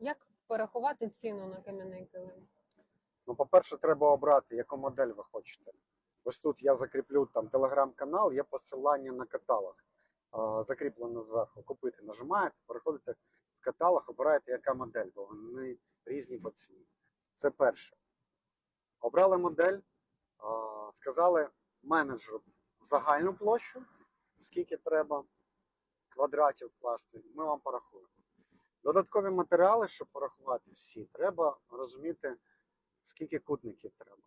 Як порахувати ціну на кам'яний килим? Ну, по-перше, треба обрати, яку модель ви хочете. Ось тут я закріплю там телеграм-канал, є посилання на каталог. Закріплено зверху. Купити, нажимаєте, переходите в каталог, обираєте, яка модель, бо вони різні по ціні. Це перше. Обрали модель, сказали менеджеру загальну площу, скільки треба квадратів вкласти, ми вам порахуємо. Додаткові матеріали, щоб порахувати всі, треба розуміти, скільки кутників треба.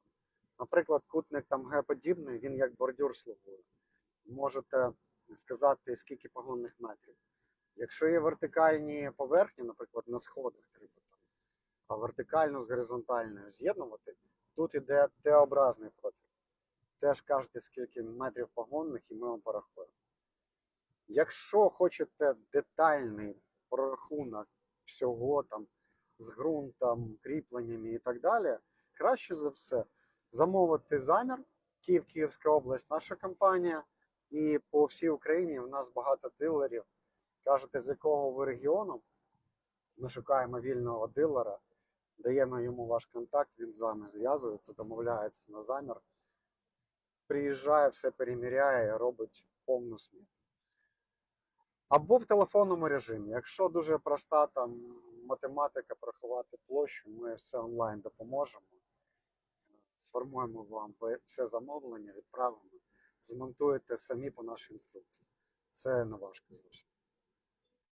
Наприклад, кутник там Г-подібний, він як бордюр слугує. Можете сказати, скільки погонних метрів. Якщо є вертикальні поверхні, наприклад, на сходах треба а вертикальну з горизонтальною з'єднувати, тут іде Т-образний профіль. Теж кажете, скільки метрів погонних, і ми вам порахуємо. Якщо хочете детальний прорахунок всього там з ґрунтом, кріпленнями і так далі, краще за все замовити замір. Київ, Київська область, наша компанія. І по всій Україні в нас багато дилерів. Кажете, з якого ви регіону? Ми шукаємо вільного дилера, даємо йому ваш контакт, він з вами зв'язується, домовляється на замір. Приїжджає, все переміряє, робить повну сміту. Або в телефонному режимі. Якщо дуже проста там математика, порахувати площу, ми все онлайн допоможемо. Сформуємо вам все замовлення, відправимо, змонтуєте самі по нашій інструкції. Це не важко зовсім.